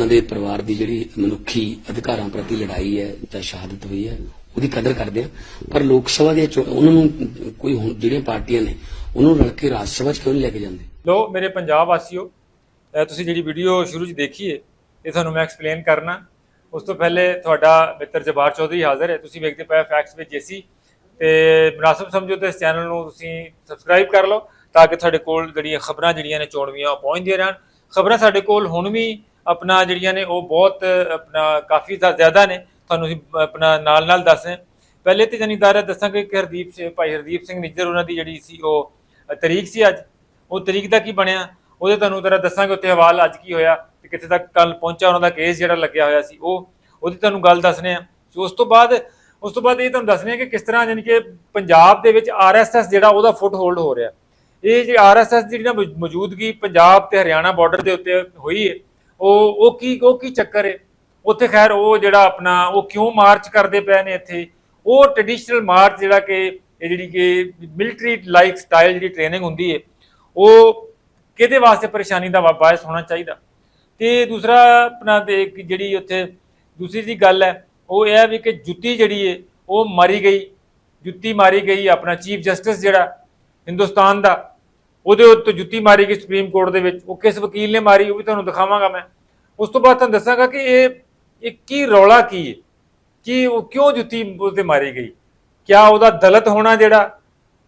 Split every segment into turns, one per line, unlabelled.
ਉਹਨਾਂ ਦੇ ਪਰਿਵਾਰ ਦੀ ਜਿਹੜੀ ਮਨੁੱਖੀ ਅਧਿਕਾਰਾਂ ਪ੍ਰਤੀ ਲੜਾਈ ਹੈ ਜਾਂ ਸ਼ਹਾਦਤ ਹੋਈ ਹੈ, ਉਹਦੀ ਕਦਰ ਕਰਦੇ ਆ। ਪਰ ਲੋਕ ਸਭਾ ਦੇ ਉਹਨਾਂ ਨੂੰ ਕੋਈ ਜਿਹੜੀਆਂ ਪਾਰਟੀਆਂ ਨੇ, ਉਹਨਾਂ ਰਲ ਕੇ ਰਾਜ ਸਭਾ 'ਚ ਕਿਉਂ ਨਹੀਂ ਲੈ ਕੇ ਜਾਂਦੇ?
ਲੋ, ਮੇਰੇ ਪੰਜਾਬ ਵਾਸੀਓ ਤੁਸੀਂ ਜਿਹੜੀ ਵੀਡੀਓ ਸ਼ੁਰੂ 'ਚ ਦੇਖੀ ਹੈ ਇਹ ਤੁਹਾਨੂੰ ਮੈਂ ਐਕਸਪਲੇਨ ਕਰਨਾ। ਉਸ ਤੋਂ ਪਹਿਲੇ ਤੁਹਾਡਾ ਮਿੱਤਰ ਜਬਾਰ ਚੌਧਰੀ ਹਾਜ਼ਰ ਹੈ। ਤੁਸੀਂ ਵੇਖਦੇ ਪਏ ਫੈਕਟਸ ਵਿੱਚ ਜੇਸੀ। ਤੇ ਮੁਨਾਸਬ ਸਮਝੋ ਤੇ ਇਸ ਚੈਨਲ ਨੂੰ ਤੁਸੀਂ ਸਬਸਕ੍ਰਾਈਬ ਕਰ ਲਓ, ਤਾਂ ਕਿ ਤੁਹਾਡੇ ਕੋਲ ਜਿਹੜੀਆਂ ਖਬਰਾਂ ਜਿਹੜੀਆਂ ਨੇ ਚੋਣਵੀਆਂ, ਉਹ ਪਹੁੰਚਦੀਆਂ ਰਹਿਣ। ਖਬਰਾਂ ਸਾਡੇ ਕੋਲ ਹੁਣ ਵੀ ਆਪਣਾ ਜਿਹੜੀਆਂ ਨੇ ਉਹ ਬਹੁਤ, ਆਪਣਾ ਕਾਫੀ ਜ਼ਿਆਦਾ ਨੇ। ਤੁਹਾਨੂੰ ਅਸੀਂ ਆਪਣਾ ਨਾਲ ਨਾਲ ਦੱਸ ਹਾਂ। ਪਹਿਲੇ ਤੇ ਜਨੀਦਾਰ ਦੱਸਾਂਗੇ ਕਿ ਹਰਦੀਪ ਸਿੰਘ ਭਾਈ ਹਰਦੀਪ ਸਿੰਘ ਨਿੱਜਰ ਉਹਨਾਂ ਦੀ ਜਿਹੜੀ ਸੀ ਉਹ ਤਰੀਕ ਸੀ ਅੱਜ। ਉਹ ਤਰੀਕ ਦਾ ਕੀ ਬਣਿਆ? ਉਹਦੇ ਤੁਹਾਨੂੰ ਜਰਾ ਦੱਸਾਂਗੇ ਉੱਥੇ ਹਵਾਲ ਅੱਜ ਕੀ ਹੋਇਆ ਤੇ ਕਿੱਥੇ ਤੱਕ ਕੱਲ ਪਹੁੰਚਿਆ ਉਹਨਾਂ ਦਾ ਕੇਸ ਜਿਹੜਾ ਲੱਗਿਆ ਹੋਇਆ ਸੀ ਉਹ। ਉਹਦੀ ਤੁਹਾਨੂੰ ਗੱਲ ਦੱਸਨੇ ਆ ਸੋ ਉਸ ਤੋਂ ਬਾਅਦ, ਉਸ ਤੋਂ ਬਾਅਦ ਇਹ ਤੁਹਾਨੂੰ ਦੱਸਨੇ ਆ ਕਿ ਕਿਸ ਤਰ੍ਹਾਂ ਯਾਨੀ ਕਿ ਪੰਜਾਬ ਦੇ ਵਿੱਚ ਆਰਐਸਐਸ ਜਿਹੜਾ ਉਹਦਾ ਫੁੱਟ ਹੋਲਡ ਹੋ ਰਿਹਾ। ਇਹ ਜਿਹੜੀ ਆਰਐਸਐਸ ਦੀ ਜਿਹੜੀ ਨਾ ਮੌਜ- ਮੌਜੂਦਗੀ ਪੰਜਾਬ ਤੇ ਹਰਿਆਣਾ ਬਾਰਡਰ ਦੇ ਉੱਤੇ ਹੋਈ ਹੈ ਉਹ ਉਹ ਕੀ ਉਹ ਕੀ ਚੱਕਰ ਹੈ ਉੱਥੇ ਖੈਰ ਉਹ ਜਿਹੜਾ ਆਪਣਾ, ਉਹ ਕਿਉਂ ਮਾਰਚ ਕਰਦੇ ਪਏ ਨੇ ਇੱਥੇ? ਉਹ ਟ੍ਰੈਡੀਸ਼ਨਲ ਮਾਰਚ ਜਿਹੜਾ ਕਿ, ਇਹ ਜਿਹੜੀ ਕਿ ਮਿਲਟਰੀ ਲਾਈਕ ਸਟਾਈਲ ਜਿਹੜੀ ਟ੍ਰੇਨਿੰਗ ਹੁੰਦੀ ਹੈ ਉਹ ਕਿਹਦੇ ਵਾਸਤੇ ਪਰੇਸ਼ਾਨੀ ਦਾ ਵਾਪਸ ਹੋਣਾ ਚਾਹੀਦਾ? ਤੇ ਦੂਸਰਾ ਆਪਣਾ ਦੇ ਜਿਹੜੀ ਉੱਥੇ ਦੂਸਰੀ ਜੀ ਗੱਲ ਹੈ, ਉਹ ਇਹ ਹੈ ਵੀ ਕਿ ਜੁੱਤੀ ਜਿਹੜੀ ਹੈ ਉਹ ਮਾਰੀ ਗਈ, ਜੁੱਤੀ ਮਾਰੀ ਗਈ ਆਪਣਾ ਚੀਫ ਜਸਟਿਸ ਜਿਹੜਾ ਹਿੰਦੁਸਤਾਨ ਦਾ। ਉਹਦੇ ਉੱਤੇ ਜੁੱਤੀ ਮਾਰੀ ਗਈ ਸੁਪਰੀਮ ਕੋਰਟ ਦੇ ਵਿੱਚ। ਉਹ ਕਿਸ ਵਕੀਲ ਨੇ ਮਾਰੀ, ਉਹ ਵੀ ਤੁਹਾਨੂੰ ਦਿਖਾਵਾਂਗਾ ਮੈਂ। ਉਸ ਤੋਂ ਬਾਅਦ ਤੁਹਾਨੂੰ ਦੱਸਾਂਗਾ ਕਿ ਇਹ ਇਹ ਕੀ ਰੌਲਾ ਕੀ ਹੈ? ਕਿ ਉਹ ਕਿਉਂ ਜੁੱਤੀ ਉਹਦੇ ਮਾਰੀ ਗਈ? ਕਿਆ ਉਹਦਾ ਦਲਤ ਹੋਣਾ ਜਿਹੜਾ?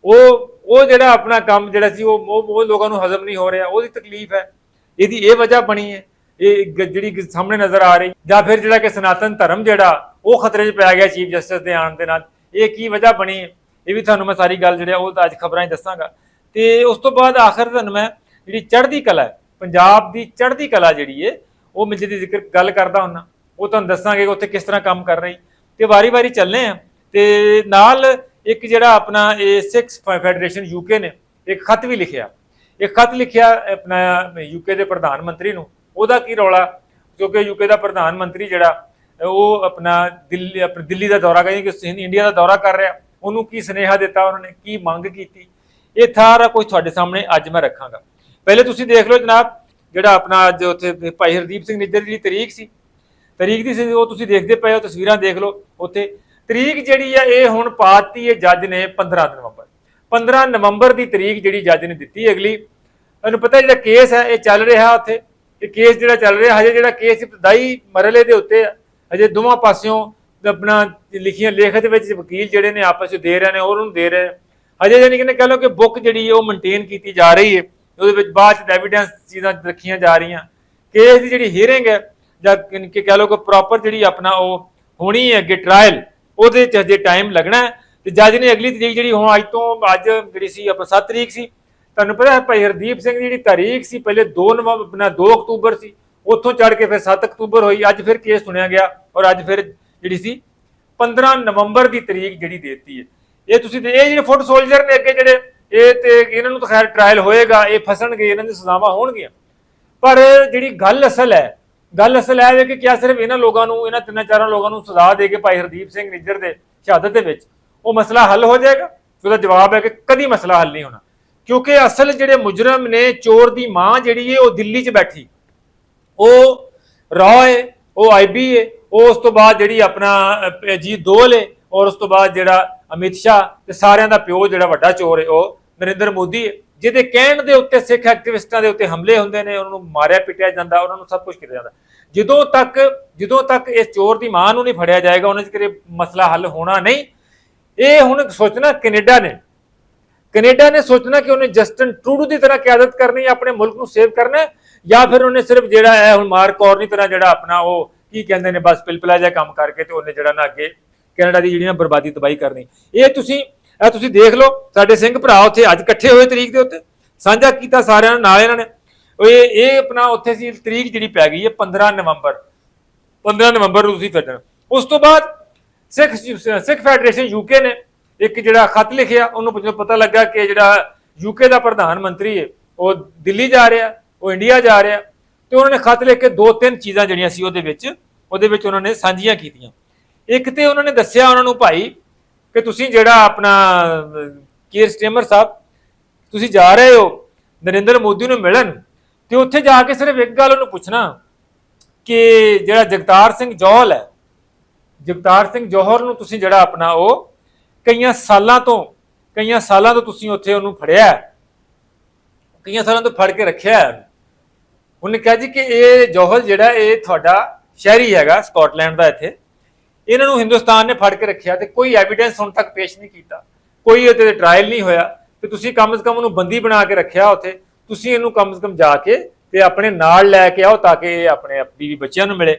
ਉਹ ਉਹ ਜਿਹੜਾ ਆਪਣਾ ਕੰਮ ਜਿਹੜਾ ਸੀ, ਉਹ ਉਹ ਲੋਕਾਂ ਨੂੰ ਹਜ਼ਮ ਨਹੀਂ ਹੋ ਰਿਹਾ। ਉਹਦੀ ਤਕਲੀਫ ਹੈ। ਇਹਦੀ ਇਹ ਵਜ੍ਹਾ ਬਣੀ ਹੈ। ਇਹ ਗ- ਜਿਹੜੀ ਸਾਹਮਣੇ ਨਜ਼ਰ ਆ ਰਹੀ। ਜਾਂ ਫਿਰ ਜਿਹੜਾ ਕਿ ਸਨਾਤਨ ਧਰਮ ਜਿਹੜਾ, ਉਹ ਖਤਰੇ 'ਚ ਪੈ ਗਿਆ ਚੀਫ ਜਸਟਿਸ ਦੇ ਆਉਣ ਦੇ ਨਾਲ। ਇਹ ਕੀ ਵਜ੍ਹਾ ਬਣੀ ਹੈ? ਇਹ ਵੀ ਤੁਹਾਨੂੰ ਮੈਂ ਸਾਰੀ ਗੱਲ ਜਿਹੜਾ ਉਹ ਤਾਂ ਅੱਜ ਖਬਰਾਂ 'ਚ ਦੱਸਾਂਗਾ। ਤੇ ਉਸ ਤੋਂ ਬਾਅਦ ਆਖਰ ਤੁਹਾਨੂੰ ਮੈਂ ਜਿਹੜੀ ਚੜ੍ਹਦੀ ਕਲਾ ਪੰਜਾਬ ਦੀ ਚੜ੍ਹਦੀ ਕਲਾ ਜਿਹੜੀ ਹੈ ਉਹ ਮੈਂ ਜਿਹਦੀ ਜ਼ਿਕਰ ਗੱਲ ਕਰਦਾ ਹੁੰਨਾ, ਉਹ ਤੁਹਾਨੂੰ ਦੱਸਾਂਗੇ ਕਿ ਉੱਥੇ ਕਿਸ ਤਰ੍ਹਾਂ ਕੰਮ ਕਰ ਰਹੀ। ਤੇ ਵਾਰੀ-ਵਾਰੀ ਚੱਲਨੇ ਆ, ਤੇ ਨਾਲ ਇੱਕ ਜਿਹੜਾ ਆਪਣਾ ਇਹ ਸਿਕਸ ਫੈਡਰੇਸ਼ਨ ਯੂਕੇ ਨੇ, ਇੱਕ ਖਤ ਵੀ ਲਿਖਿਆ। ਇੱਕ ਖਤ ਲਿਖਿਆ ਆਪਣਾ ਯੂਕੇ ਦੇ ਪ੍ਰਧਾਨ ਮੰਤਰੀ ਨੂੰ, ਉਹਦਾ ਕੀ ਰੌਲਾ? ਕਿਉਂਕਿ ਯੂਕੇ ਦਾ ਪ੍ਰਧਾਨ ਮੰਤਰੀ ਜਿਹੜਾ, ਉਹ ਆਪਣਾ ਦਿੱਲੀ, ਆਪਣੀ ਦਿੱਲੀ ਦਾ ਦੌਰਾ ਕਹਿੰਦੇ ਕਿ ਇੰਡੀਆ ਦਾ ਦੌਰਾ ਕਰ ਰਿਹਾ ਉਹਨੂੰ ਕੀ ਸੁਨੇਹਾ ਦਿੱਤਾ, ਉਹਨਾਂ ਨੇ ਕੀ ਮੰਗ ਕੀਤੀ? ਇਹ ਸਾਰਾ ਕੁਝ ਤੁਹਾਡੇ ਸਾਹਮਣੇ ਅੱਜ ਮੈਂ ਰੱਖਾਂਗਾ। ਪਹਿਲੇ ਤੁਸੀਂ ਦੇਖ ਲਓ ਜਨਾਬ, ਜਿਹੜਾ ਆਪਣਾ ਅੱਜ ਉੱਥੇ ਭਾਈ ਹਰਦੀਪ ਸਿੰਘ ਨਿੱਜਰ ਦੀ ਤਰੀਕ ਸੀ। ਤਰੀਕ ਦੀ ਸੀ, ਉਹ ਤੁਸੀਂ ਦੇਖਦੇ ਪਏ ਹੋ, ਤਸਵੀਰਾਂ ਦੇਖ ਲਓ ਉੱਥੇ। ਤਰੀਕ ਜਿਹੜੀ ਆ, ਇਹ ਹੁਣ ਪਾਤੀ ਹੈ ਜੱਜ ਨੇ 15 ਨਵੰਬਰ। 15 ਨਵੰਬਰ ਦੀ ਤਰੀਕ ਜਿਹੜੀ ਜੱਜ ਨੇ ਦਿੱਤੀ ਅਗਲੀ। ਤੁਹਾਨੂੰ ਪਤਾ ਜਿਹੜਾ ਕੇਸ ਹੈ, ਇਹ ਚੱਲ ਰਿਹਾ ਉੱਥੇ। ਇਹ ਕੇਸ ਜਿਹੜਾ ਚੱਲ ਰਿਹਾ, ਹਜੇ ਜਿਹੜਾ ਕੇਸ ਇਬਤਦਾਈ ਮਰਲੇ ਦੇ ਉੱਤੇ ਹਜੇ ਦੋਵਾਂ ਪਾਸਿਓਂ ਆਪਣਾ ਲਿਖੀਆਂ ਲੇਖਤ ਵਿੱਚ ਵਕੀਲ ਜਿਹੜੇ ਨੇ ਆਪਸ ਵਿੱਚ ਦੇ ਰਹੇ ਨੇ ਔਰ ਉਹਨੂੰ ਦੇ ਰਹੇ ਨੇ। ਹਜੇ ਜਾਨੀ ਕਿ ਕਹ ਲਓ ਕਿ ਬੁੱਕ ਜਿਹੜੀ ਉਹ ਮੇਨਟੇਨ ਕੀਤੀ ਜਾ ਰਹੀ ਹੈ, ਉਹਦੇ ਵਿੱਚ ਬਾਅਦ ਚ ਐਵੀਡੈਂਸ ਚੀਜ਼ਾਂ ਰੱਖੀਆਂ ਜਾ ਰਹੀਆਂ ਕੇਸ ਦੀ ਜਿਹੜੀ ਹੀਅਰਿੰਗ ਹੈ, ਜਾਂ ਕਿ ਕਹ ਲਓ ਕਿ ਪ੍ਰੋਪਰ ਜਿਹੜੀ ਆਪਣਾ ਉਹ ਹੋਣੀ ਹੈ ਅੱਗੇ ਟ੍ਰਾਇਲ ਉਹਦੇ ਚ ਹਜੇ ਟਾਈਮ ਲੱਗਣਾ ਤੇ ਜੱਜ ਨੇ ਅਗਲੀ ਤਰੀਕ ਜਿਹੜੀ ਹੁਣ ਅੱਜ ਤੋਂ ਅੱਜ ਜਿਹੜੀ ਸੀ, ਆਪਾਂ 7 ਤਰੀਕ ਸੀ, ਤੁਹਾਨੂੰ ਪਤਾ ਹੈ ਭਾਈ ਹਰਦੀਪ ਸਿੰਘ ਦੀ ਜਿਹੜੀ ਤਾਰੀਖ ਸੀ, ਪਹਿਲੇ 2 ਨਵੰਬਰ ਆਪਣਾ 2 ਅਕਤੂਬਰ ਸੀ, ਉੱਥੋਂ ਚੜ ਕੇ ਫਿਰ 7 ਅਕਤੂਬਰ ਹੋਈ, ਅੱਜ ਫਿਰ ਕੇਸ ਸੁਣਿਆ ਗਿਆ ਔਰ ਅੱਜ ਫਿਰ ਜਿਹੜੀ ਸੀ 15 ਨਵੰਬਰ ਦੀ ਤਰੀਕ ਜਿਹੜੀ ਦਿੱਤੀ ਹੈ ਇਹ ਤੁਸੀਂ ਤੇ ਇਹ ਜਿਹੜੇ ਫੁੱਟ ਸੋਲਜਰ ਨੇ ਅੱਗੇ ਜਿਹੜੇ ਇਹ ਤੇ ਇਹਨਾਂ ਨੂੰ ਤਾਂ ਖੈਰ ਟ੍ਰਾਇਲ ਹੋਏਗਾ ਇਹ ਫਸਣਗੇ ਇਹਨਾਂ ਦੀ ਸਜ਼ਾਵਾਂ ਹੋਣਗੀਆਂ। ਪਰ ਜਿਹੜੀ ਗੱਲ ਅਸਲ ਹੈ ਗੱਲ ਅਸਲ ਹੈ ਕਿ ਕਿਆ ਸਿਰਫ ਇਹਨਾਂ ਲੋਕਾਂ ਨੂੰ ਇਹਨਾਂ ਤਿੰਨਾਂ ਚਾਰਾਂ ਲੋਕਾਂ ਨੂੰ ਸਜ਼ਾ ਦੇ ਕੇ ਭਾਈ ਹਰਦੀਪ ਸਿੰਘ ਨਿੱਜਰ ਦੇ ਸ਼ਹਾਦਤ ਦੇ ਵਿੱਚ ਉਹ ਮਸਲਾ ਹੱਲ ਹੋ ਜਾਏਗਾ? ਉਹਦਾ ਜਵਾਬ ਹੈ ਕਿ ਕਦੀ ਮਸਲਾ ਹੱਲ ਨਹੀਂ ਹੋਣਾ। ਕਿਉਂਕਿ ਅਸਲ ਜਿਹੜੇ ਮੁਜਰਮ ਨੇ ਚੋਰ ਦੀ ਮਾਂ ਜਿਹੜੀ ਹੈ ਉਹ ਦਿੱਲੀ 'ਚ ਬੈਠੀ। ਉਹ ਰॉय ਉਹ ਆਈਬੀ ਹੈ ਉਹ ਉਸ ਤੋਂ ਬਾਅਦ ਜਿਹੜੀ ਆਪਣਾ ਅਹ, ਅਜੀਤ ਦੋਲ ਹੈ ਔਰ ਉਸ ਤੋਂ ਬਾਅਦ ਜਿਹੜਾ ਅਮਿਤ ਸ਼ਾਹ ਤੇ ਸਾਰਿਆਂ ਦਾ ਪਿਓ ਜਿਹੜਾ ਵੱਡਾ ਚੋਰ ਹੈ, ਉਹ ਨਰਿੰਦਰ ਮੋਦੀ ਜਿਹਦੇ ਕਹਿਣ ਦੇ ਉੱਤੇ ਸਿੱਖ ਐਕਟਿਵਿਸਟਾਂ ਦੇ ਉੱਤੇ ਹਮਲੇ ਹੁੰਦੇ ਨੇ, ਉਹਨਾਂ ਨੂੰ ਮਾਰਿਆ, ਪਿੱਟਿਆ ਜਾਂਦਾ, ਉਹਨਾਂ ਨੂੰ ਸਭ ਕੁਝ ਕੀਤਾ ਜਾਂਦਾ। ਜਦੋਂ ਤੱਕ ਜਦੋਂ ਤੱਕ ਇਸ ਚੋਰ ਦੀ ਮਾਂ ਨੂੰ ਨਹੀਂ ਫੜਿਆ ਜਾਏਗਾ, ਉਹਨਾਂ 'ਚ ਕਿਤੇ ਮਸਲਾ ਹੱਲ ਹੋਣਾ ਨਹੀਂ। ਇਹ ਹੁਣ ਸੋਚਣਾ ਕੈਨੇਡਾ ਨੇ। ਕੈਨੇਡਾ ਨੇ ਸੋਚਣਾ ਕਿ ਉਹਨੇ ਜਸਟਨ ਟਰੂਡੋ ਦੀ ਤਰ੍ਹਾਂ ਕਿਆਦਤ ਕਰਨੀ ਹੈ ਆਪਣੇ ਮੁਲਕ ਨੂੰ ਸੇਵ ਕਰਨਾ ਜਾਂ ਫਿਰ ਉਹਨੇ ਸਿਰਫ ਜਿਹੜਾ ਹੈ ਹੁਣ ਮਾਰਕ ਕੌਰਨੀ ਤਰ੍ਹਾਂ ਜਿਹੜਾ ਆਪਣਾ ਉਹ ਕੀ ਕਹਿੰਦੇ ਨੇ, ਬਸ ਪਿਲਪਲਾ ਜਿਹਾ ਕੰਮ ਕਰਕੇ ਤੇ ਉਹਨੇ ਜਿਹੜਾ ਨਾ ਅੱਗੇ ਕੈਨੇਡਾ ਦੀ ਜਿਹੜੀ ਨਾ ਬਰਬਾਦੀ ਤਬਾਹੀ ਕਰਨੀ। ਇਹ ਤੁਸੀਂ ਇਹ ਤੁਸੀਂ ਦੇਖ ਲਓ, ਸਾਡੇ ਸਿੰਘ ਭਰਾ ਉੱਥੇ ਅੱਜ ਇਕੱਠੇ ਹੋਏ ਤਰੀਕ ਦੇ ਉੱਤੇ। ਸਾਂਝਾ ਕੀਤਾ ਸਾਰਿਆਂ ਨਾਲ ਇਹਨਾਂ ਨੇ। ਉਹ ਇਹ ਇਹ ਆਪਣਾ ਉੱਥੇ ਸੀ, ਤਰੀਕ ਜਿਹੜੀ ਪੈ ਗਈ ਹੈ 15 ਨਵੰਬਰ। 15 ਨਵੰਬਰ ਨੂੰ ਤੁਸੀਂ ਫਿਰਨਾ ਉਸ ਤੋਂ ਬਾਅਦ ਸਿੱਖ ਸਿੱਖ ਫੈਡਰੇਸ਼ਨ ਯੂਕੇ ਨੇ ਇੱਕ ਜਿਹੜਾ ਖਤ ਲਿਖਿਆ, ਉਹਨੂੰ ਜਦੋਂ ਪਤਾ ਲੱਗਾ ਕਿ ਜਿਹੜਾ ਯੂਕੇ ਦਾ ਪ੍ਰਧਾਨ ਮੰਤਰੀ ਹੈ, ਉਹ ਦਿੱਲੀ ਜਾ ਰਿਹਾ, ਉਹ ਇੰਡੀਆ ਜਾ ਰਿਹਾ। ਤੇ ਉਹਨਾਂ ਨੇ ਖਤ ਲਿਖ ਕੇ ਦੋ ਤਿੰਨ ਚੀਜ਼ਾਂ ਜਿਹੜੀਆਂ ਸੀ ਉਹਦੇ ਵਿੱਚ ਉਹਦੇ ਵਿੱਚ ਉਹਨਾਂ ਨੇ ਸਾਂਝੀਆਂ ਕੀਤੀਆਂ। ਇੱਕ ਤੇ ਉਹਨਾਂ ਨੇ ਦੱਸਿਆ ਉਹਨਾਂ ਨੂੰ ਭਾਈ ਕਿ ਤੁਸੀਂ ਜਿਹੜਾ ਆਪਣਾ ਕੀਰ ਸਟੇਮਰ ਸਾਹਿਬ, ਤੁਸੀਂ ਜਾ ਰਹੇ ਹੋ ਨਰਿੰਦਰ ਮੋਦੀ ਨੂੰ ਮਿਲਣ, ਤੇ ਉੱਥੇ ਜਾ ਕੇ ਸਿਰਫ ਇੱਕ ਗੱਲ ਉਹਨੂੰ ਪੁੱਛਣਾ ਕਿ ਜਿਹੜਾ ਜਗਤਾਰ ਸਿੰਘ ਜੋਹਲ ਹੈ, ਜਗਤਾਰ ਸਿੰਘ ਜੋਹਰ ਨੂੰ ਤੁਸੀਂ ਜਿਹੜਾ ਆਪਣਾ ਉਹ ਕਈਆਂ ਸਾਲਾਂ ਤੋਂ, ਕਈਆਂ ਸਾਲਾਂ ਤੋਂ ਤੁਸੀਂ ਉੱਥੇ ਉਹਨੂੰ ਫੜਿਆ ਕਈਆਂ ਸਾਲਾਂ ਤੋਂ ਫੜ ਕੇ ਰੱਖਿਆ ਉਹਨੇ ਕਿਹਾ ਜੀ ਕਿ ਇਹ ਜੋਹਲ ਜਿਹੜਾ ਇਹ ਤੁਹਾਡਾ ਸ਼ਹਿਰੀ ਹੈਗਾ ਸਕਾਟਲੈਂਡ ਦਾ ਇੱਥੇ। ਇਹਨਾਂ ਨੂੰ ਹਿੰਦੁਸਤਾਨ ਨੇ ਫੜ ਕੇ ਰੱਖਿਆ ਤੇ ਕੋਈ ਐਵੀਡੈਂਸ ਹੁਣ ਤੱਕ ਪੇਸ਼ ਨਹੀਂ ਕੀਤਾ। ਕੋਈ ਇਹਦੇ ਤੇ ਟ੍ਰਾਇਲ ਨਹੀਂ ਹੋਇਆ ਤੇ ਤੁਸੀਂ ਕਮ ਸੇ ਕਮ ਉਹਨੂੰ ਬੰਦੀ ਬਣਾ ਕੇ ਰੱਖਿਆ ਉੱਥੇ, ਤੁਸੀਂ ਇਹਨੂੰ ਕਮ ਸੇ ਕਮ ਜਾ ਕੇ ਤੇ ਆਪਣੇ ਨਾਲ ਲੈ ਕੇ ਆਓ ਤਾਂ ਕਿ ਇਹ ਆਪਣੇ ਬੀਵੀ ਬੱਚਿਆਂ ਨੂੰ ਮਿਲੇ।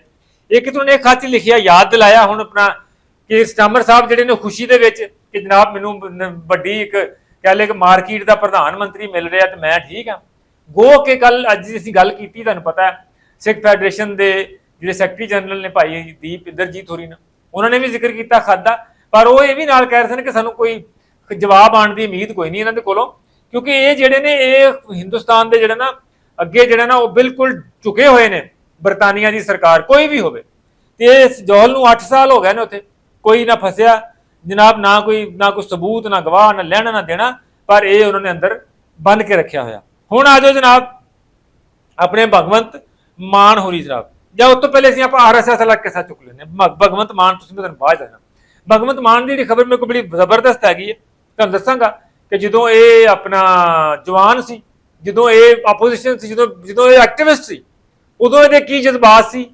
ਇੱਕ ਤੁਹਾਨੂੰ ਇਹ ਖੱਤ ਲਿਖਿਆ, ਯਾਦ ਦਿਲਾਇਆ ਹੁਣ ਆਪਣਾ ਕਿ ਸਟਾਮਰ ਸਾਹਿਬ ਜਿਹੜੇ ਨੇ ਖੁਸ਼ੀ ਦੇ ਵਿੱਚ ਕਿ ਜਨਾਬ ਮੈਨੂੰ ਵੱਡੀ ਇੱਕ ਕਹਿ ਲਏ ਕਿ ਮਾਰਕੀਟ ਦਾ ਪ੍ਰਧਾਨ ਮੰਤਰੀ ਮਿਲ ਰਿਹਾ ਤੇ ਮੈਂ ਠੀਕ ਹਾਂ। ਗੋ ਕੇ ਕੱਲ ਅੱਜ ਅਸੀਂ ਗੱਲ ਕੀਤੀ, ਤੁਹਾਨੂੰ ਪਤਾ ਹੈ, ਸਿੱਖ ਫੈਡਰੇਸ਼ਨ ਦੇ ਜਿਹੜੇ ਸੈਕਟਰੀ ਜਨਰਲ ਨੇ ਭਾਈ ਦੀਪ ਇੰਦਰਜੀਤ ਹੋਰੀ ਨੇ ਉਹਨਾਂ ਨੇ ਵੀ ਜ਼ਿਕਰ ਕੀਤਾ ਖਾਦਾ ਪਰ ਉਹ ਇਹ ਵੀ ਨਾਲ ਕਹਿ ਰਹੇ ਸਨ ਕਿ ਸਾਨੂੰ ਕੋਈ ਜਵਾਬ ਆਉਣ ਦੀ ਉਮੀਦ ਕੋਈ ਨਹੀਂ ਇਹਨਾਂ ਦੇ ਕੋਲੋਂ, ਕਿਉਂਕਿ ਇਹ ਜਿਹੜੇ ਨੇ, ਇਹ ਹਿੰਦੁਸਤਾਨ ਦੇ ਜਿਹੜੇ ਨਾ, ਅੱਗੇ ਜਿਹੜੇ ਨਾ ਉਹ ਬਿਲਕੁਲ ਝੁਕੇ ਹੋਏ ਨੇ, ਬਰਤਾਨੀਆ ਦੀ ਸਰਕਾਰ, ਕੋਈ ਵੀ ਹੋਵੇ। ਤੇ ਇਸ ਜੋਹਲ ਨੂੰ 8 ਸਾਲ ਹੋ ਗਏ ਨੇ ਉੱਥੇ, ਕੋਈ ਨਾ ਫਸਿਆ, ਜਨਾਬ ਨਾ ਕੋਈ ਨਾ ਕੋਈ ਸਬੂਤ, ਨਾ ਗਵਾਹ, ਨਾ ਲੈਣਾ, ਨਾ ਦੇਣਾ, ਪਰ ਇਹ ਉਹਨਾਂ ਨੇ ਅੰਦਰ ਬੰਨ ਕੇ ਰੱਖਿਆ ਹੋਇਆ। ਹੁਣ ਆ ਜਾਓ ਜਨਾਬ, ਆਪਣੇ ਭਗਵੰਤ ਮਾਨ ਹੋਰੀ ਜਨਾਬ। ਜਾਂ ਉਸ ਤੋਂ ਪਹਿਲੇ ਅਸੀਂ ਆਪਾਂ ਆਰਐਸਐਸ ਵਾਲਾ ਕਿੱਸਾ ਚੁੱਕ ਲੈਂਦੇ ਹਾਂ। ਭ- ਭਗਵੰਤ ਮਾਨ, ਤੁਸੀਂ ਮੈਂ ਤੁਹਾਨੂੰ ਬਾਅਦ ਦੱਸਣਾ ਭਗਵੰਤ ਮਾਨ ਦੀ ਜਿਹੜੀ ਖਬਰ ਮੇਰੇ ਕੋਲ ਬੜੀ ਜ਼ਬਰਦਸਤ ਹੈਗੀ ਹੈ। ਤੁਹਾਨੂੰ ਦੱਸਾਂਗਾ ਕਿ ਜਦੋਂ ਇਹ ਆਪਣਾ ਜਵਾਨ ਸੀ, ਜਦੋਂ ਇਹ ਆਪੋਜੀਸ਼ਨ ਸੀ, ਜਦੋਂ ਜਦੋਂ ਇਹ ਐਕਟਿਵਿਸਟ ਸੀ, ਉਦੋਂ ਇਹਦੇ ਕੀ ਜਜ਼ਬਾਤ ਸੀ?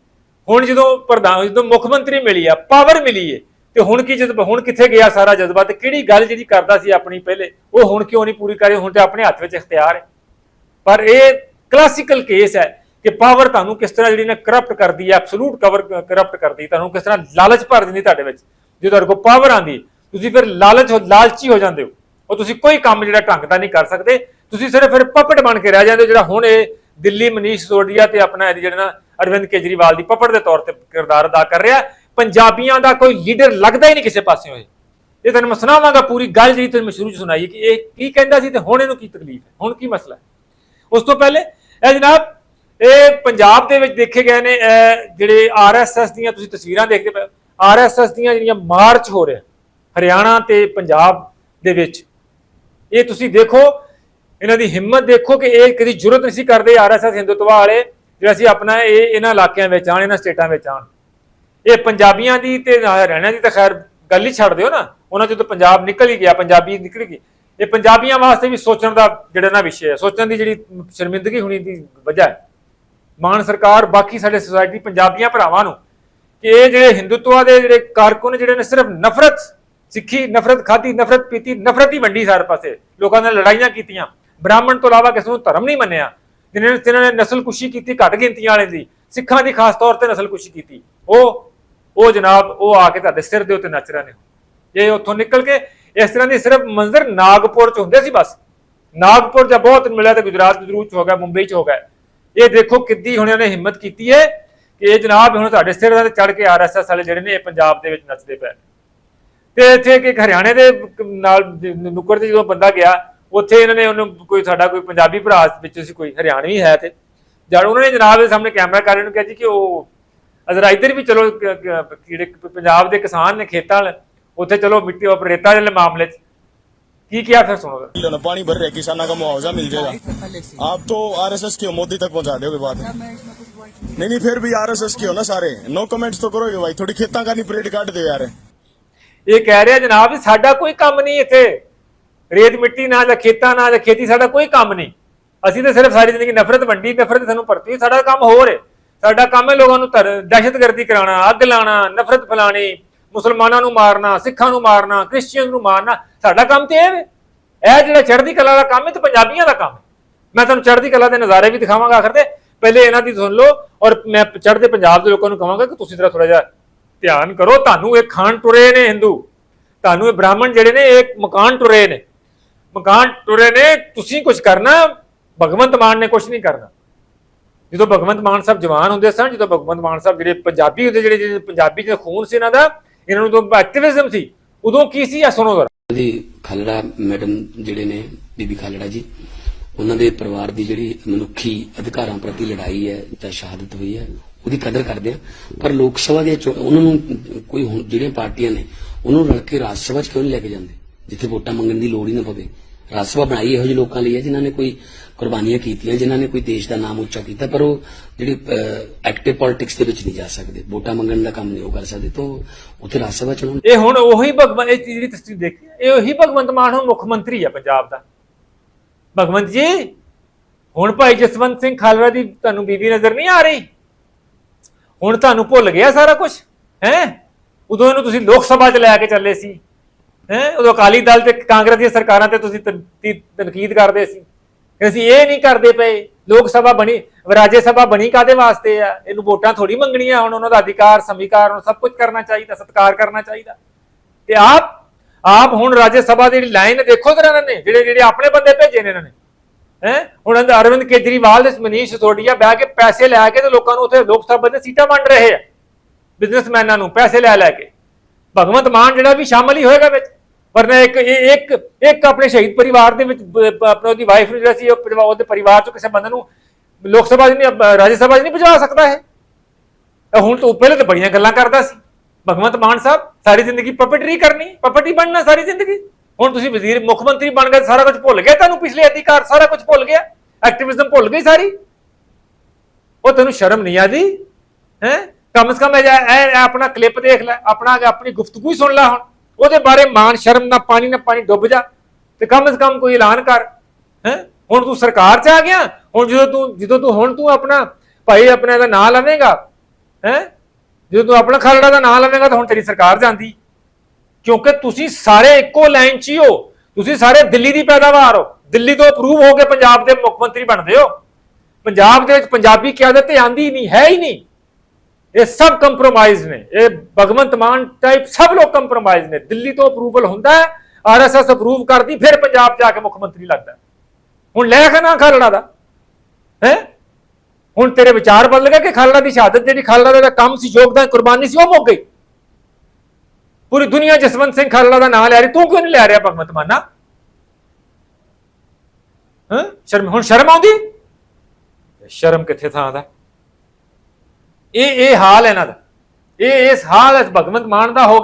ਹੁਣ ਜਦੋਂ ਪ੍ਰਧਾਨ, ਜਦੋਂ ਮੁੱਖ ਮੰਤਰੀ ਮਿਲੀ ਆ ਪਾਵਰ ਮਿਲੀ ਏ, ਤੇ ਹੁਣ ਕੀ ਜਜ਼ਬਾ, ਹੁਣ ਕਿੱਥੇ ਗਿਆ ਸਾਰਾ ਜਜ਼ਬਾ ਤੇ ਕਿਹੜੀ ਗੱਲ ਜਿਹੜੀ ਕਰਦਾ ਸੀ ਆਪਣੀ ਪਹਿਲੇ? ਉਹ ਹੁਣ ਕਿਉਂ ਨਹੀਂ ਪੂਰੀ ਕਰੇ? ਹੁਣ ਤੇ ਆਪਣੇ ਹੱਥ ਵਿੱਚ ਇਖਤਿਆਰ ਹੈ ਪਰ ਇਹ ਕਲਾਸੀਕਲ ਕੇਸ ਹੈ। ਕਿ ਪਾਵਰ ਤੁਹਾਨੂੰ ਕਿਸ ਤਰ੍ਹਾਂ ਜਿਹੜੀ ਨਾ ਕਰਪਟ ਕਰਦੀ ਹੈ ਐਬਸੋਲੂਟ ਕਵਰ ਕਰਪਟ ਕਰਦੀ ਤੁਹਾਨੂੰ ਕਿਸ ਤਰ੍ਹਾਂ ਲਾਲਚ ਭਰ ਦਿੰਦੀ ਤੁਹਾਡੇ ਵਿੱਚ। ਜਦੋਂ ਤੁਹਾਡੇ ਕੋਲ ਪਾਵਰ ਆਂਦੀ ਤੁਸੀਂ ਫਿਰ ਲਾਲਚ ਹੋ ਲਾਲਚੀ ਹੋ ਜਾਂਦੇ ਹੋ। ਉਹ ਤੁਸੀਂ ਕੋਈ ਕੰਮ ਜਿਹੜਾ ਢੰਗ ਦਾ ਨਹੀਂ ਕਰ ਸਕਦੇ। ਤੁਸੀਂ ਸਿਰਫ ਫਿਰ ਪਪਟ ਬਣ ਕੇ ਰਹਿ ਜਾਂਦੇ ਜਿਹੜਾ ਹੁਣ ਇਹ ਦਿੱਲੀ ਮਨੀਸ਼ ਸੋਡੀਆ ਤੇ ਆਪਣਾ ਇਹ ਜਿਹੜਾ ਨਾ ਅਰਵਿੰਦ ਕੇਜਰੀਵਾਲ ਦੀ ਪਪਟ ਦੇ ਤੌਰ ਤੇ ਕਿਰਦਾਰ ਅਦਾ ਕਰ ਰਿਹਾ। ਪੰਜਾਬੀਆਂ ਦਾ ਕੋਈ ਲੀਡਰ ਲੱਗਦਾ ਹੀ ਨਹੀਂ ਕਿਸੇ ਪਾਸੇ ਹੋਏ। ਇਹ ਤੁਹਾਨੂੰ ਮੈਂ ਸੁਣਾਵਾਂਗਾ ਪੂਰੀ ਗੱਲ ਜਿਹੜੀ ਤੁਹਾਨੂੰ ਮੈਂ ਸ਼ੁਰੂ ਚ ਸੁਣਾਈ ਕਿ ਇਹ ਕੀ ਕਹਿੰਦਾ ਸੀ ਤੇ ਹੁਣ ਇਹਨੂੰ ਕੀ ਤਕਲੀਫ ਹੈ? ਹੁਣ ਕੀ ਮਸਲਾ ਹੈ? ਉਸ ਤੋਂ ਪਹਿਲੇ, ਇਹ ਜਨਾਬ ਇਹ ਪੰਜਾਬ ਦੇ ਵਿੱਚ ਦੇਖੇ ਗਏ ਨੇ ਇਹ ਜਿਹੜੇ ਆਰਐਸਐਸ ਦੀਆਂ ਤੁਸੀਂ ਤਸਵੀਰਾਂ ਦੇਖਦੇ ਪਏ ਆਰਐਸਐਸ ਦੀਆਂ ਜਿਹੜੀਆਂ ਮਾਰਚ ਹੋ ਰਿਹਾ ਹਰਿਆਣਾ ਤੇ ਪੰਜਾਬ ਦੇ ਵਿੱਚ। ਇਹ ਤੁਸੀਂ ਦੇਖੋ, ਇਹਨਾਂ ਦੀ ਹਿੰਮਤ ਦੇਖੋ ਕਿ ਇਹ ਕਦੀ ਜੁਰਤ ਨਹੀਂ ਸੀ ਕਰਦੇ ਆਰਐਸਐਸ ਹਿੰਦੁਤਵਾ ਵਾਲੇ, ਜਿਹੜਾ ਅਸੀਂ ਆਪਣਾ ਇਹ ਇਹਨਾਂ ਇਲਾਕਿਆਂ ਵਿੱਚ ਆਣ ਇਹਨਾਂ ਸਟੇਟਾਂ ਵਿੱਚ ਆਣ ਇਹ ਪੰਜਾਬੀਆਂ ਦੀ ਤੇ ਹਰਿਆਣਾ ਦੀ ਤਾਂ ਖੈਰ ਗੱਲ ਹੀ ਛੱਡ ਦਿਓ ਨਾ, ਉਹਨਾਂ ਚੋਂ ਤਾਂ ਪੰਜਾਬ ਨਿਕਲ ਹੀ ਗਿਆ, ਪੰਜਾਬੀ ਨਿਕਲ ਗਈ। ਇਹ ਪੰਜਾਬੀਆਂ ਵਾਸਤੇ ਵੀ ਸੋਚਣ ਦਾ ਜਿਹੜਾ ਨਾ ਵਿਸ਼ੇ ਹੈ, ਸੋਚਣ ਦੀ ਜਿਹੜੀ ਸ਼ਰਮਿੰਦਗੀ ਹੋਣੀ ਦੀ ਵਜ੍ਹਾ ਹੈ। ਮਾਨ ਸਰਕਾਰ, ਬਾਕੀ ਸਾਡੇ ਸੁਸਾਇਟੀ ਪੰਜਾਬੀਆਂ ਭਰਾਵਾਂ ਨੂੰ ਕਿ ਇਹ ਜਿਹੜੇ ਹਿੰਦੂਤਵਾ ਦੇ ਜਿਹੜੇ ਕਾਰਕੁਨ ਜਿਹੜੇ ਨੇ ਸਿਰਫ ਨਫ਼ਰਤ ਸਿੱਖੀ, ਨਫ਼ਰਤ ਖਾਦੀ ਨਫ਼ਰਤ ਪੀਤੀ, ਨਫ਼ਰਤ ਹੀ ਵੰਡੀ ਸਾਰੇ ਪਾਸੇ। ਲੋਕਾਂ ਨਾਲ ਲੜਾਈਆਂ ਕੀਤੀਆਂ। ਬ੍ਰਾਹਮਣ ਤੋਂ ਇਲਾਵਾ ਕਿਸੇ ਨੂੰ ਧਰਮ ਨਹੀਂ ਮੰਨਿਆ। ਜਿਨ੍ਹਾਂ ਨੇ ਜਿਨ੍ਹਾਂ ਨੇ ਨਸਲਕੁਸ਼ੀ ਕੀਤੀ ਘੱਟ ਗਿਣਤੀਆਂ ਵਾਲੇ ਦੀ। ਸਿੱਖਾਂ ਦੀ ਖਾਸ ਤੌਰ ਤੇ ਨਸਲਕੁਸ਼ੀ ਕੀਤੀ। ਉਹ ਉਹ ਜਨਾਬ, ਉਹ ਆ ਕੇ ਤੁਹਾਡੇ ਸਿਰ ਦੇ ਉੱਤੇ ਨੱਚ ਰਹੇ ਨੇ। ਇਹ ਉੱਥੋਂ ਨਿਕਲ ਕੇ ਇਸ ਤਰ੍ਹਾਂ ਦੀ ਸਿਰਫ ਮੰਜ਼ਰ ਨਾਗਪੁਰ ਚ ਹੁੰਦੇ ਸੀ ਬਸ। ਨਾਗਪੁਰ ਜਾਂ ਬਹੁਤ ਮਿਲਿਆ ਤੇ ਗੁਜਰਾਤ ਗੁਜਰੂਤ ਚ ਹੋ ਗਿਆ, ਮੁੰਬਈ ਚ ਹੋ ਗਿਆ। ਇਹ ਦੇਖੋ ਕਿੱਦੀ ਹੁਣ ਇਹਨੇ ਹਿੰਮਤ ਕੀਤੀ ਹੈ ਕਿ ਇਹ ਜਨਾਬ ਹੁਣ ਤੁਹਾਡੇ ਸਿਰ ਤੇ ਚੜ ਕੇ ਆਰਐਸਐਸ ਵਾਲੇ ਜਿਹੜੇ ਨੇ ਇਹ ਪੰਜਾਬ ਦੇ ਵਿੱਚ ਨੱਚਦੇ ਪਏ ਤੇ ਇੱਥੇ ਇੱਕ ਹਰਿਆਣੇ ਦੇ ਨਾਲ ਨੁੱਕਰ ਤੇ ਜਦੋਂ ਬੰਦਾ ਗਿਆ, ਉੱਥੇ ਇਹਨਾਂ ਨੇ ਉਹਨੂੰ ਕੋਈ ਸਾਡਾ ਕੋਈ ਪੰਜਾਬੀ ਭਰਾ ਵਿੱਚ ਸੀ, ਕੋਈ ਹਰਿਆਣਵੀ ਹੈ ਤੇ। ਜਦ ਉਹਨਾਂ ਨੇ ਜਨਾਬ ਦੇ ਸਾਹਮਣੇ ਕੈਮਰਾ ਕਰ ਨੂੰ ਕਿਹਾ ਜੀ ਕਿ ਉਹ ਅਜ਼ਰਾ ਇੱਧਰ ਵੀ ਚਲੋ, ਕ- ਪੰਜਾਬ ਦੇ ਕਿਸਾਨ ਨੇ ਖੇਤਾਂ ਉੱਥੇ ਚਲੋ ਮਿੱਟੀ ਆਪਰੇਟਾ ਦੇ ਮਾਮਲੇ 'ਚ। ਕੀ ਕਿਹਾ ਫਿਰ ਸੁਣੋ
ना पानी भर रहे किसानों का मुआवजा मिल जाएगा आप तो आरएसएस की हो मोदी तक पहुंचा दोगे बात नहीं नहीं फिर भी आरएसएस की हो ना सारे नो कमेंट्स तो करोगे भाई थोड़ी खेता का नहीं परेड काट दो यार
ਇਹ ਕਹਿ ਰਿਹਾ ਜਨਾਬ ਵੀ ਸਾਡਾ ਕੋਈ ਕੰਮ ਨਹੀਂ ਇੱਥੇ ਰੇਤ ਮਿੱਟੀ ਨਾ ਜਾਂ ਖੇਤਾਂ ਨਾ ਜਾਂ ਖੇਤੀ ਸਾਡਾ ਕੋਈ ਕੰਮ ਨਹੀਂ ਅਸੀਂ ਤਾਂ ਸਿਰਫ ਸਾਰੀ ਜ਼ਿੰਦਗੀ ਨਫ਼ਰਤ ਵੰਡੀ ਨਫ਼ਰਤ ਸਾਨੂੰ ਭਰਤੀ ਸਾਡਾ ਕੰਮ ਹੋਰ ਹੈ ਸਾਡਾ ਕੰਮ ਹੈ ਲੋਕਾਂ ਨੂੰ ਧਰ- ਦਹਿਸ਼ਤਗਰਦੀ ਕਰਾਉਣਾ ਅੱਗ ਲਾਉਣਾ ਨਫ਼ਰਤ ਫੈਲਾਣੀ ਮੁਸਲਮਾਨਾਂ ਨੂੰ ਮਾਰਨਾ, ਸਿੱਖਾਂ ਨੂੰ ਮਾਰਨਾ, ਕ੍ਰਿਸਚੀਅਨ ਨੂੰ ਮਾਰਨਾ, ਸਾਡਾ ਕੰਮ ਤੇ ਇਹ ਇਹ ਜਿਹੜਾ ਚੜ੍ਹਦੀ ਕਲਾ ਦਾ ਕੰਮ ਹੈ ਤੇ ਪੰਜਾਬੀਆਂ ਦਾ ਕੰਮ ਹੈ। ਮੈਂ ਤੁਹਾਨੂੰ ਚੜ੍ਹਦੀ ਕਲਾ ਦੇ ਨਜ਼ਾਰੇ ਵੀ ਦਿਖਾਵਾਂਗਾ ਆਖਰ ਤੇ। ਪਹਿਲੇ ਇਹਨਾਂ ਦੀ ਸੁਣ ਲਓ ਔਰ ਮੈਂ ਚੜ੍ਹਦੇ ਪੰਜਾਬ ਦੇ ਲੋਕਾਂ ਨੂੰ ਕਹਾਂਗਾ ਕਿ ਤੁਸੀਂ ਜਰਾ ਥੋੜਾ ਜਿਹਾ ਧਿਆਨ ਕਰੋ। ਤੁਹਾਨੂੰ ਇਹ ਖਾਨ ਟੁਰੇ ਨੇ ਹਿੰਦੂ। ਤੁਹਾਨੂੰ ਇਹ ਬ੍ਰਾਹਮਣ ਜਿਹੜੇ ਨੇ, ਇਹ ਮਕਾਨ ਟੁਰੇ ਨੇ। ਮਕਾਨ ਟੁਰੇ ਨੇ, ਤੁਸੀਂ ਕੁਝ ਕਰਨਾ, ਭਗਵੰਤ ਮਾਨ ਨੇ ਕੁਝ ਨਹੀਂ ਕਰਨਾ। ਜਦੋਂ ਭਗਵੰਤ ਮਾਨ ਸਾਹਿਬ ਜਵਾਨ ਹੁੰਦੇ ਸਨ, ਜਦੋਂ ਭਗਵੰਤ ਮਾਨ ਸਾਹਿਬ ਜਿਹੜੇ ਪੰਜਾਬੀ ਹੁੰਦੇ, ਜਿਹੜੇ ਜਿਹੜੇ ਪੰਜਾਬੀ ਦੇ ਖੂਨ ਸੀ ਇਹਨਾਂ ਦਾ ਇਹਨਾਂ ਨੂੰ ਤਾਂ ਐਕਟਿਵਿਜ਼ਮ ਸੀ। ਉਦੋਂ ਕੀ ਸੀ ਆ ਸੁਣੋ ਜ਼ਰਾ।
ਜੀ, ਖਾਲੜਾ ਮੈਡਮ ਜਿਹੜੇ ਨੇ, ਬੀਬੀ ਖਾਲੜਾ ਜੀ, ਉਹਨਾਂ ਦੇ ਪਰਿਵਾਰ ਦੀ ਜਿਹੜੀ ਮਨੁੱਖੀ ਅਧਿਕਾਰਾਂ ਪ੍ਰਤੀ ਲੜਾਈ ਹੈ ਜਾਂ ਸ਼ਹਾਦਤ ਹੋਈ ਹੈ, ਉਹਦੀ ਕਦਰ ਕਰਦੇ ਆ। ਪਰ ਲੋਕ ਸਭਾ ਦੇ ਚੋ- ਉਹਨਾਂ ਨੂੰ ਕੋਈ ਜਿਹੜੀਆਂ ਪਾਰਟੀਆਂ ਨੇ, ਉਹਨਾਂ ਨੂੰ ਰਲ ਕੇ ਰਾਜ ਸਭਾ 'ਚ ਕਿਉਂ ਨਹੀਂ ਲੈ ਕੇ ਜਾਂਦੇ? ਜਿੱਥੇ ਵੋਟਾਂ ਮੰਗਣ ਦੀ ਲੋੜ ਹੀ ਨਾ ਪਵੇ। ਰਾਜ ਸਭਾ ਬਣਾਈ ਇਹੋ ਜਿਹੇ ਲੋਕਾਂ ਲਈ ਹੈ, ਜਿਨ੍ਹਾਂ ਨੇ ਕੋਈ ਕੁਰਬਾਨੀਆਂ ਕੀਤੀਆਂ, ਜਿਨ੍ਹਾਂ ਨੇ ਕੋਈ ਦੇਸ਼ ਦਾ ਨਾਮ ਉੱਚਾ ਕੀਤਾ, ਪਰ ਉਹ ਜਿਹੜੀ ਐਕਟਿਵ ਪੋਲਿਟਿਕਸ ਦੇ ਵਿੱਚ ਨਹੀਂ ਜਾ ਸਕਦੇ। ਵੋਟਾਂ ਮੰਗਣ ਦਾ ਕੰਮ ਨਹੀਂ ਉਹ ਕਰ ਸਕਦੇ, ਤਾਂ ਉੱਥੇ ਰਾਜ ਸਭਾ ਚੁਣਨ
ਇਹ ਹੁਣ ਉਹੀ ਭਗਵੰਤ ਇਹ ਜਿਹੜੀ ਤਸਵੀਰ ਦੇਖੀ, ਇਹ ਉਹੀ ਭਗਵੰਤ ਮਾਨ ਹੁਣ ਮੁੱਖ ਮੰਤਰੀ ਹੈ ਪੰਜਾਬ ਦਾ। ਭਗਵੰਤ ਜੀ, ਹੁਣ ਭਾਈ ਜਸਵੰਤ ਸਿੰਘ ਖਾਲੜਾ ਦੀ ਤੁਹਾਨੂੰ ਬੀਬੀ ਨਜ਼ਰ ਨਹੀਂ ਆ ਰਹੀ? ਹੁਣ ਤੁਹਾਨੂੰ ਭੁੱਲ ਗਿਆ ਸਾਰਾ ਕੁਝ ਹੈ? ਉਦੋਂ ਇਹਨੂੰ ਤੁਸੀਂ ਲੋਕ ਸਭਾ 'ਚ ਲੈ ਕੇ ਚੱਲੇ ਸੀ। ਹੈ? ਉਦੋਂ ਅਕਾਲੀ ਦਲ ਤੇ ਕਾਂਗਰਸ ਦੀਆਂ ਸਰਕਾਰਾਂ ਤੇ ਤੁਸੀਂ ਤਨ- ਤਨਕੀਦ ਕਰਦੇ ਸੀ। ਕਿ ਅਸੀਂ ਇਹ ਨਹੀਂ ਕਰਦੇ ਪਏ, ਲੋਕ ਸਭਾ ਬਣੀ, ਰਾਜ ਸਭਾ ਬਣੀ ਕਾਦੇ ਵਾਸਤੇ ਆ? ਇਹਨੂੰ ਵੋਟਾਂ ਥੋੜੀ ਮੰਗਣੀਆਂ ਹੁਣ ਉਹਨਾਂ ਦਾ ਅਧਿਕਾਰ, ਸਮੀਕਾਰ, ਹੁਣ ਸਭ ਕੁਝ ਕਰਨਾ ਚਾਹੀਦਾ, ਸਤਿਕਾਰ ਕਰਨਾ ਚਾਹੀਦਾ। ਤੇ ਆਪ ਆਪ ਹੁਣ ਰਾਜ ਸਭਾ ਦੀ ਲਾਈਨ ਦੇਖੋ ਜਰਾ ਇਹਨਾਂ ਨੇ, ਜਿਹੜੇ ਜਿਹੜੇ ਆਪਣੇ ਬੰਦੇ ਭੇਜੇ ਨੇ ਇਹਨਾਂ ਨੇ। ਹੈ? ਹੁਣ ਅੰਦਰ ਅਰਵਿੰਦ ਕੇਜਰੀਵਾਲ ਦੇ ਮਨੀਸ਼ ਸਿਸੋਦੀਆ ਬਹਿ ਕੇ ਪੈਸੇ ਲੈ ਕੇ ਤੇ ਲੋਕਾਂ ਨੂੰ ਉੱਥੇ ਲੋਕ ਸਭਾ ਦੇ ਸੀਟਾਂ ਵੰਡ ਰਹੇ ਆ। ਬਿਜ਼ਨਸਮੈਨਾਂ ਨੂੰ ਪੈਸੇ ਲੈ ਲੈ ਕੇ। ਭਗਵੰਤ ਮਾਨ ਜਿਹੜਾ ਵੀ ਸ਼ਾਮਲ ਹੀ ਹੋਏਗਾ ਵਿੱਚ। ਵਰਨਾ ਇੱਕ, ਇਹ- ਇੱਕ ਇੱਕ ਆਪਣੇ ਸ਼ਹੀਦ ਪਰਿਵਾਰ ਦੇ ਵਿੱਚ ਆਪਣਾ ਉਹਦੀ ਵਾਈਫ ਨੂੰ ਜਿਹੜਾ ਸੀ, ਉਹ ਪਰਿਵਾਰ, ਉਹਦੇ ਪਰਿਵਾਰ ਚੋਂ ਕਿਸੇ ਬੰਦੇ ਨੂੰ ਲੋਕ ਸਭਾ 'ਚ ਨਹੀਂ ਰਾਜ ਸਭਾ 'ਚ ਨਹੀਂ ਭਜਵਾ ਸਕਦਾ ਇਹ। ਹੁਣ ਤੋਂ ਪਹਿਲੇ ਤਾਂ ਬੜੀਆਂ ਗੱਲਾਂ ਕਰਦਾ ਸੀ। ਭਗਵੰਤ ਮਾਨ ਸਾਹਿਬ, ਸਾਰੀ ਜ਼ਿੰਦਗੀ ਪਪਟਰੀ ਕਰਨੀ ਪਪਟੀ ਬਣਨਾ ਸਾਰੀ ਜ਼ਿੰਦਗੀ। ਹੁਣ ਤੁਸੀਂ ਵਜ਼ੀਰ, ਮੁੱਖ ਮੰਤਰੀ ਬਣ ਗਏ, ਸਾਰਾ ਕੁਝ ਭੁੱਲ ਗਿਆ ਤੁਹਾਨੂੰ ਪਿਛਲੇ ਅਧਿਕਾਰ, ਸਾਰਾ ਕੁਝ ਭੁੱਲ ਗਿਆ। ਐਕਟਿਵਿਜ਼ਮ ਭੁੱਲ ਗਈ ਸਾਰੀ। ਉਹ ਤੈਨੂੰ ਸ਼ਰਮ ਨਹੀਂ ਆਦੀ? ਹੈ? ਕਮ ਸੇ ਕਮ ਇਹ ਆਪਣਾ ਕਲਿੱਪ ਦੇਖ ਲੈ, ਆਪਣਾ ਆਪਣੀ ਗੁਫ਼ਤਗੂ ਸੁਣ ਲੈ ਹੁਣ। ਉਹਦੇ ਬਾਰੇ ਮਾਨ ਸ਼ਰਮ ਨਾ ਪਾਣੀ ਨਾ ਪਾਣੀ ਡੁੱਬ ਜਾ ਤੇ ਕਮ ਸੇ ਕਮ ਕੋਈ ਐਲਾਨ ਕਰ। ਹੈ? ਹੁਣ ਤੂੰ ਸਰਕਾਰ ਚ ਆ ਗਿਆ? ਹੁਣ ਜਦੋਂ ਤੂੰ ਜਦੋਂ ਤੂੰ ਹੁਣ ਤੂੰ ਆਪਣਾ ਭਾਈ ਆਪਣੇ ਦਾ ਨਾਂ ਲਵੇਂਗਾ ਹੈ? ਜਦੋਂ ਤੂੰ ਆਪਣਾ ਖਾਲੜਾ ਦਾ ਨਾਂ ਲਵੇਂਗਾ ਤਾਂ ਹੁਣ ਤੇਰੀ ਸਰਕਾਰ ਜਾਂਦੀ। ਕਿਉਂਕਿ ਤੁਸੀਂ ਸਾਰੇ ਇੱਕੋ ਲਾਈਨ 'ਚ ਹੀ ਹੋ। ਤੁਸੀਂ ਸਾਰੇ ਦਿੱਲੀ ਦੀ ਪੈਦਾਵਾਰ ਹੋ। ਦਿੱਲੀ ਤੋਂ ਅਪਰੂਵ ਹੋ ਕੇ ਪੰਜਾਬ ਦੇ ਮੁੱਖ ਮੰਤਰੀ ਬਣਦੇ ਹੋ। ਪੰਜਾਬ ਦੇ ਵਿੱਚ ਪੰਜਾਬੀ ਕਿਆਦਤ ਤੇ ਆਂਦੀ ਨਹੀਂ ਹੈ ਹੀ ਨਹੀਂ। ਇਹ ਸਭ ਕੰਪਰੋਮਾਈਜ਼ ਨੇ। ਇਹ ਭਗਵੰਤ ਮਾਨ ਟਾਈਪ ਸਭ ਲੋਕ ਕੰਪਰੋਮਾਈਜ਼ ਨੇ। ਦਿੱਲੀ ਤੋਂ ਅਪਰੂਵਲ ਹੁੰਦਾ ਹੈ ਆਰਐਸਐਸ ਅਪਰੂਵ ਕਰਦੀ, ਫਿਰ ਪੰਜਾਬ ਜਾ ਕੇ ਮੁੱਖ ਮੰਤਰੀ ਲੱਗਦਾ ਹੁਣ ਲੈ ਖਣਾ ਖਾਲੜਾ ਦਾ? ਹੈ? ਹੁਣ ਤੇਰੇ ਵਿਚਾਰ ਬਦਲ ਗਏ ਕਿ ਖਾਲੜਾ ਦੀ ਸ਼ਹਾਦਤ ਜਿਹੜੀ ਖਾਲੜਾ ਦਾ ਕੰਮ ਸੀ, ਯੋਗਦਾਨ, ਕੁਰਬਾਨੀ ਸੀ, ਉਹ ਮੁੱਕ ਗਈ? ਪੂਰੀ ਦੁਨੀਆ ਜਸਵੰਤ ਸਿੰਘ ਖਾਲੜਾ ਦਾ ਨਾਮ ਲੈ ਰਹੀ, ਤੂੰ ਕਿਉਂ ਨਹੀਂ ਲੈ ਰਿਹਾ ਭਗਵੰਤ ਮਾਨਾ ਹਾਂ? ਸ਼ਰਮ ਹੁਣ ਸ਼ਰਮ ਆਉਂਦੀ? ਸ਼ਰਮ ਕਿੱਥੇ ਥਾਂ ਦਾ? ਇਹ ਇਹ ਹਾਲ ਹੈ ਇਹਨਾਂ ਦਾ। ਇਹ ਇਸ ਹਾਲ ਹੈ ਭਗਵੰਤ ਮਾਨ ਦਾ ਹੋ